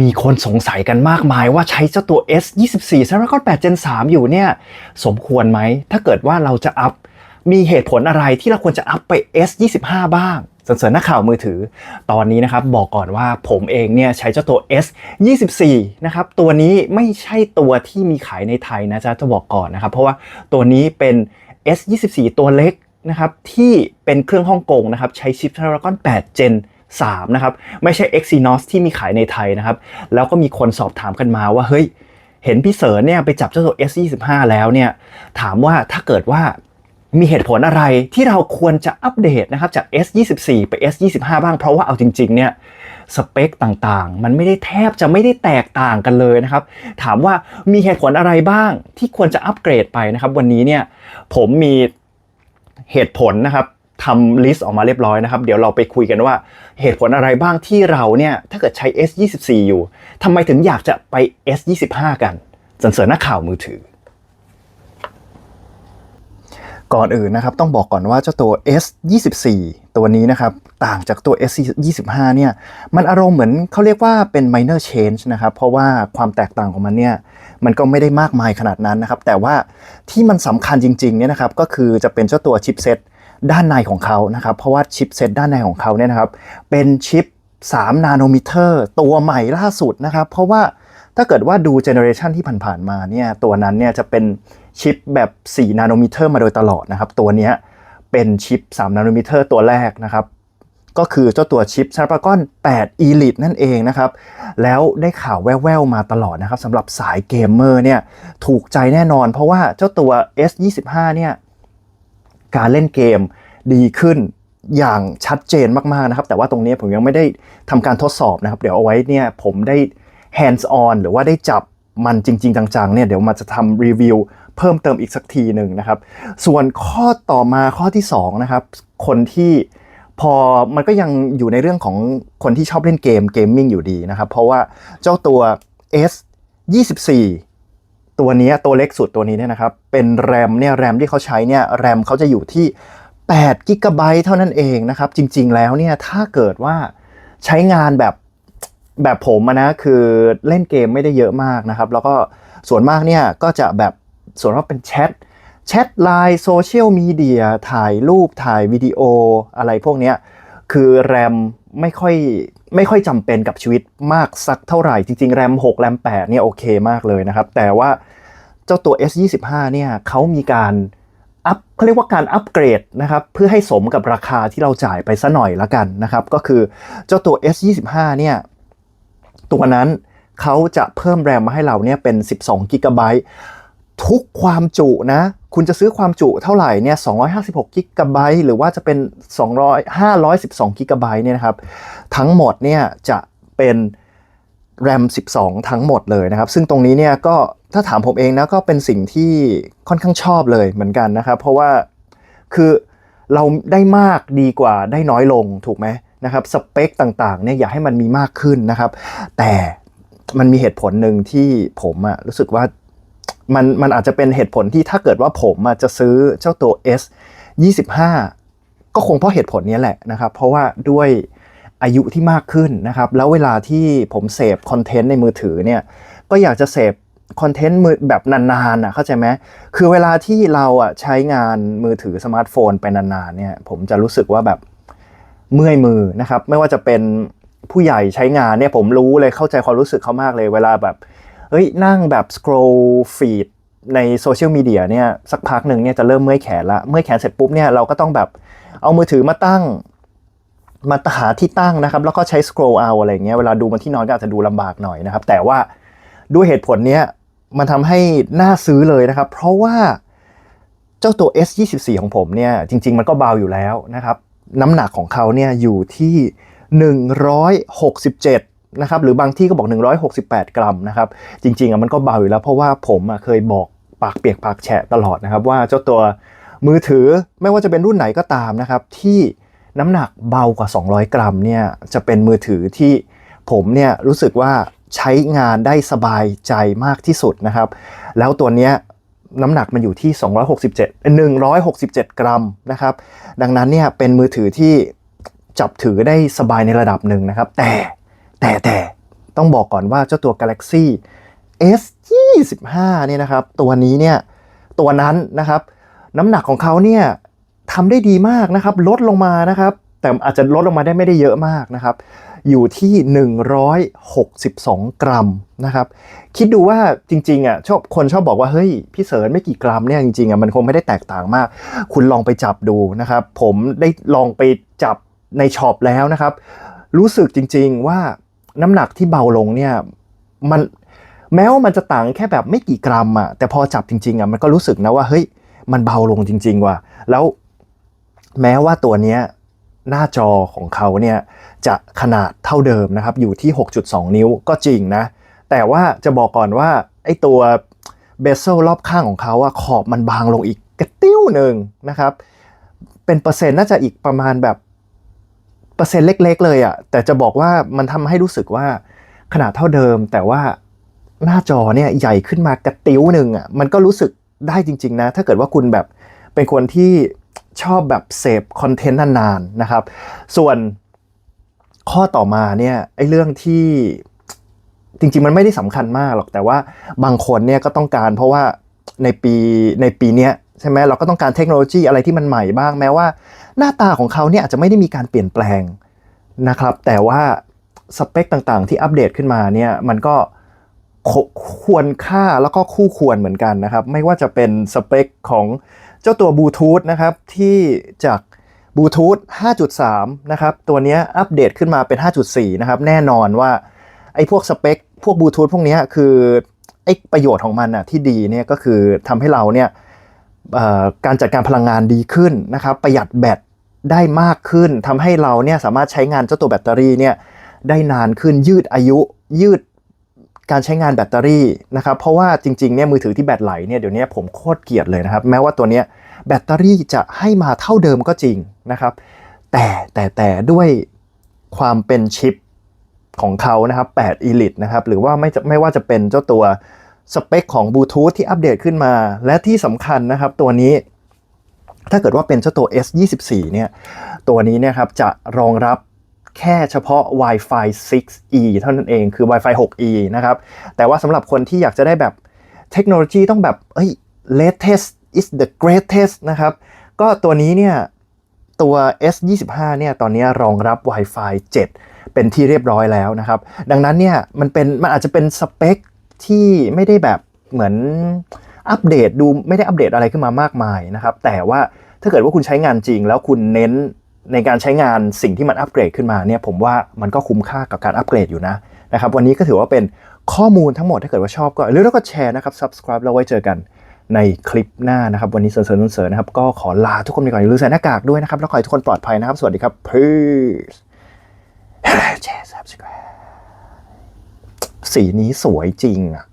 มีคนสงสัยกันมากมายว่าใช้เจ้าตัว S24 Snapdragon 8 Gen 3 อยู่เนี่ย สมควรไหม ถ้าเกิดว่าเราจะอัพ มีเหตุผลอะไรที่เราควรจะอัพไป S25 บ้างสันเสริญนักข่าวมือถือ ตอนนี้นะครับบอกก่อนว่าผมเองเนี่ยใช้เจ้าตัว S24 นะครับ ตัวนี้ไม่ใช่ตัวที่มีขายในไทยนะจ๊ะจะบอกก่อนนะครับ เพราะว่าตัวนี้เป็น S24 ตัวเล็กนะครับที่เป็นเครื่องฮ่องกงนะครับใช้ชิป Snapdragon 8 Gen 3นะครับไม่ใช่ Exynos ที่มีขายในไทยนะครับแล้วก็มีคนสอบถามกันมาว่าเฮ้ยเห็นพี่เสริเนี่ยไปจับเจ้าตัว S25 แล้วเนี่ยถามว่าถ้าเกิดว่ามีเหตุผลอะไรที่เราควรจะอัปเดตนะครับจาก S24 ไป S25 บ้างเพราะว่าเอาจริงๆเนี่ยสเปคต่างๆ มันไม่ได้แทบจะไม่ได้แตกต่างกันเลยนะครับ ถามว่ามีเหตุผลอะไรบ้างที่ควรจะอัปเกรดไปนะครับ วันนี้เนี่ยผมมีเหตุผลนะครับ ทำลิสต์ออกมาเรียบร้อยนะครับ เดี๋ยวเราไปคุยกันว่าเหตุผลอะไรบ้างที่เราเนี่ยถ้าเกิดใช้ S24 อยู่ทำไมถึงอยากจะไป S25 กันสันเสริญนักข่าวมือถือ ก่อนอื่นนะครับต้องบอกก่อนว่าเจ้าตัว S24 ตัวนี้นะครับต่างจากตัว S25 เนี่ยมันอารมณ์เหมือนเขาเรียกว่าเป็น minor change นะครับเพราะว่าความแตกต่างของมันเนี่ยมันก็ไม่ได้มากมายขนาดนั้นนะครับ แต่ว่าที่มันสำคัญจริงๆเนี่ยนะครับก็คือจะเป็นเจ้าตัวชิปเซต ด้านในของเขานะครับ เพราะว่าชิปเซตด้านในของเขาเนี่ยนะครับ เป็นชิป 3 นาโนมิเตอร์ ตัวใหม่ล่าสุดนะครับ เพราะว่าถ้าเกิดว่าดูเจเนอเรชันที่ผ่านๆมาเนี่ยตัวนั้นเนี่ยจะเป็นชิปแบบ 4 นาโนมิเตอร์มาโดยตลอดนะครับ ตัวนี้เป็นชิป 3 นาโนมิเตอร์ตัวแรกนะครับ ก็คือเจ้าตัวชิป Snapdragon 8 Elite นั่นเองนะครับ แล้วได้ข่าวแว่วๆมาตลอดนะครับสำหรับสายเกมเมอร์เนี่ยถูกใจแน่นอน เพราะว่าเจ้าตัว S25 เนี่ย การเล่นเกมดีขึ้นอย่างชัดเจนมากๆนะครับ แต่ว่าตรงนี้ผมยังไม่ได้ทำการทดสอบนะครับ เดี๋ยวเอาไว้เนี่ยผมได้ hands on หรือว่าได้จับมันจริง ๆ จังๆเนี่ยเดี๋ยวมาจะทำรีวิวเพิ่มเติมอีกสักทีหนึ่งนะครับ ส่วนข้อต่อมาข้อที่2นะครับ คนที่พอมันก็ยังอยู่ในเรื่องของคนที่ชอบเล่นเกมเกมมิ่งอยู่ดีนะครับ เพราะว่าเจ้าตัว S 24 ตัวนี้ตัวเล็กสุดตัวนี้เนี่ยนะครับ เป็นแรมเนี่ยแรมที่เขาใช้เนี่ยแรมเขาจะอยู่ที่8กิกะไบต์เท่านั้นเองนะครับ จริง ๆ แล้วเนี่ยถ้าเกิดว่าใช้งานแบบแบบผมนะคือเล่นเกมไม่ได้เยอะมากนะครับ แล้วก็ส่วนมากเนี่ยก็จะแบบส่วนมากเป็นแชทแชทไลน์โซเชียลมีเดียถ่ายรูปถ่ายวิดีโออะไรพวกเนี้ยคือแรมไม่ค่อย ไม่ค่อยจำเป็นกับชีวิตมากสักเท่าไหร่ จริงๆ แรม 6 แรม 8 เนี่ยโอเคมากเลยนะครับ แต่ว่าเจ้าตัว S25 เนี่ยเขามีการอัพเขาเรียกว่าการอัปเกรดนะครับเพื่อให้สมกับราคาที่เราจ่ายไปซะหน่อยละกันนะครับก็คือเจ้าตัว S25 เนี่ยตัวนั้นเขาจะเพิ่มแรมมาให้เราเนี่ยเป็น 12กิกะไบต์ทุกความจุนะ คุณจะซื้อความจุเท่าไหร่เนี่ย 256 กิกะไบต์หรือว่าจะเป็น 200 512 กิกะไบต์เนี่ยนะครับ ทั้งหมดเนี่ยจะเป็นแรม12 ทั้งหมดเลยนะครับ ซึ่งตรงนี้เนี่ยก็ถ้าถามผมเองนะก็เป็นสิ่งที่ค่อนข้างชอบเลยเหมือนกันนะครับ เพราะว่าคือเราได้มากดีกว่าได้น้อยลงถูกไหมนะครับสเปคต่างๆเนี่ยอยากให้มันมีมากขึ้นนะครับ แต่มันมีเหตุผลหนึ่งที่ผมอะรู้สึกว่า มันมันอาจจะเป็นเหตุผลที่ถ้าเกิดว่าผมจะซื้อเจ้าตัว S 25 ก็คงเพราะเหตุผลนี้แหละนะครับ เพราะว่าด้วยอายุที่มากขึ้นนะครับ แล้วเวลาที่ผมเสพคอนเทนต์ในมือถือเนี่ยก็อยากจะเสพคอนเทนต์มือแบบนานๆอะเข้าใจไหมคือเวลาที่เราอะใช้งานมือถือสมาร์ทโฟนไปนานๆเนี่ยผมจะรู้สึกว่าแบบเมื่อยมือนะครับ ไม่ว่าจะเป็นผู้ใหญ่ใช้งานเนี่ยผมรู้เลยเข้าใจความรู้สึกเขามากเลย เวลาแบบ เฮ้ยนั่งแบบ scroll feed ในโซเชียลมีเดียเนี่ยสักพักหนึ่งเนี่ยจะเริ่มเมื่อยแขนละ เมื่อยแขนเสร็จปุ๊บเนี่ยเราก็ต้องแบบเอามือถือมาตั้ง มาหาที่ตั้งนะครับ แล้วก็ใช้ scroll เอาอะไรเงี้ยเวลาดูมันที่นอนก็อาจจะดูลำบากหน่อยนะครับ แต่ว่าด้วยเหตุผลเนี้ยมันทำให้น่าซื้อเลยนะครับ เพราะว่าเจ้าตัว S24 ของผมเนี่ยจริง ๆ มันก็เบาอยู่แล้วนะครับ น้ำหนักของเขาเนี่ยอยู่ที่ 167 นะครับหรือบางที่ก็บอก 168 กรัมนะครับจริงๆอะมันก็เบาอยู่แล้ว เพราะว่าผมอะเคยบอกปากเปียกปากแฉะตลอดนะครับว่าเจ้าตัวมือถือไม่ว่าจะเป็นรุ่นไหนก็ตามนะครับที่น้ำหนักเบากว่า 200 กรัมเนี่ยจะเป็นมือถือที่ผมเนี่ยรู้สึกว่าใช้งานได้สบายใจมากที่สุดนะครับ แล้วตัวเนี้ยน้ำหนักมันอยู่ที่ 267 167 กรัมนะครับ ดังนั้นเนี่ยเป็นมือถือที่จับถือได้สบายในระดับหนึ่งนะครับ แต่ แต่แต่ต้องบอกก่อนว่าเจ้าตัว Galaxy S 25เนี่ยนะครับ ตัวนี้เนี่ย ตัวนั้นนะครับ น้ำหนักของเขาเนี่ยทำได้ดีมากนะครับ ลดลงมานะครับ แต่อาจจะลดลงมาได้ไม่ได้เยอะมากนะครับ อยู่ที่ 162 กรัมนะครับ คิดดูว่าจริงๆอะชอบคนชอบบอกว่า เฮ้ย พี่เสริญไม่กี่กรัมเนี่ยจริงๆอะมันคงไม่ได้แตกต่างมาก คุณลองไปจับดูนะครับ ผมได้ลองไปจับในช็อปแล้วนะครับ รู้สึกจริง ๆว่า น้ำหนักที่เบาลงเนี่ยมันแม้ว่ามันจะต่างแค่แบบไม่กี่กรัมอะแต่พอจับจริงๆอะมันก็รู้สึกนะว่าเฮ้ยมันเบาลงจริง ๆ ว่ะแล้วแม้ว่าตัวเนี้ยหน้าจอของเขาเนี่ยจะขนาดเท่าเดิมนะครับ อยู่ที่ 6.2 นิ้วก็จริงนะ แต่ว่าจะบอกก่อนว่าไอ้ตัวเบสเซลรอบข้างของเขาอะขอบมันบางลงอีกกระติ้วหนึ่งนะครับ เป็นเปอร์เซ็นต์น่าจะอีกประมาณแบบ เปอร์เซ็นต์เล็ก ๆ เลยอะแต่จะบอกว่ามันทำให้รู้สึกว่าขนาดเท่าเดิม แต่ว่าหน้าจอเนี่ยใหญ่ขึ้นมากระติ้วหนึ่งอะมันก็รู้สึกได้จริง ๆ นะ ถ้าเกิดว่าคุณแบบเป็นคนที่ชอบแบบเสพคอนเทนต์นานๆนะครับ ส่วนข้อต่อมาเนี่ยไอ้เรื่องที่จริงๆ มันไม่ได้สำคัญมากหรอกแต่ว่าบางคนเนี่ยก็ต้องการเพราะว่าในปีในปีเนี้ยใช่ไหมเราก็ต้องการเทคโนโลยีอะไรที่มันใหม่บ้างแม้ว่า หน้าตาของเขาเนี่ยอาจจะไม่ได้มีการเปลี่ยนแปลงนะครับ แต่ว่าสเปคต่างๆ ที่อัปเดตขึ้นมาเนี่ยมันก็ควรค่าแล้วก็คู่ควรเหมือนกันนะครับ ไม่ว่าจะเป็นสเปคของเจ้าตัวบลูทูธนะครับที่จากบลูทูธ5.3 นะครับ ตัวเนี้ยอัปเดตขึ้นมาเป็น 5.4 นะครับ แน่นอนว่าไอ้พวกสเปค พวกบลูทูธพวกเนี้ยคือไอ้ประโยชน์ของมันอะที่ดีเนี่ยก็คือทำให้เราเนี่ย การจัดการพลังงานดีขึ้นนะครับ ประหยัดแบตได้มากขึ้นทำให้เราเนี่ยสามารถใช้งานเจ้าตัวแบตเตอรี่เนี่ยได้นานขึ้นยืดอายุยืดการใช้งานแบตเตอรี่นะครับ เพราะว่าจริงๆเนี่ยมือถือที่แบตไหลเนี่ยเดี๋ยวนี้ผมโคตรเกลียดเลยนะครับ แม้ว่าตัวเนี้ยแบตเตอรี่จะให้มาเท่าเดิมก็จริงนะครับ แต่แต่แต่ด้วยความเป็นชิปของเขานะครับ8 Elite นะครับ หรือว่าไม่ไม่ว่าจะเป็นเจ้าตัว สเปคของบลูทูธที่อัปเดตขึ้นมา และที่สำคัญนะครับตัวนี้ถ้าเกิดว่าเป็นเจ้าตัว S24 เนี่ยตัวนี้เนี่ยครับจะรองรับแค่เฉพาะ Wi-Fi 6E เท่านั้นเองคือ Wi-Fi 6E นะครับ แต่ว่าสำหรับคนที่อยากจะได้แบบเทคโนโลยีต้องแบบเอ้ย latest is the greatest นะครับ ก็ตัวนี้เนี่ยตัว S25 เนี่ยตอนนี้รองรับ Wi-Fi 7 เป็นที่เรียบร้อยแล้วนะครับ ดังนั้นเนี่ยมันเป็นมันอาจจะเป็นสเปค ที่ไม่ได้แบบเหมือนอัปเดตดูไม่ได้อัปเดตอะไรขึ้นมามากมายนะครับ แต่ว่าถ้าเกิดว่าคุณใช้งานจริง แล้วคุณเน้นในการใช้งานสิ่งที่มันอัปเกรดขึ้นมาเนี่ยผมว่ามันก็คุ้มค่ากับการอัปเกรดอยู่นะนะครับ วันนี้ก็ถือว่าเป็นข้อมูลทั้งหมดถ้าเกิดว่าชอบก็หรือแล้วก็แชร์นะครับ subscribe แล้วไว้เจอกันในคลิปหน้านะครับ วันนี้เสริญเสริญเสริญนะครับ ก็ขอลาทุกคนไปก่อนอย่าลืมใส่หน้ากากด้วยนะครับ แล้วขอให้ทุกคนปลอดภัยนะครับ สวัสดีครับ peace แชร์ subscribe สีนี้สวยจริงอะ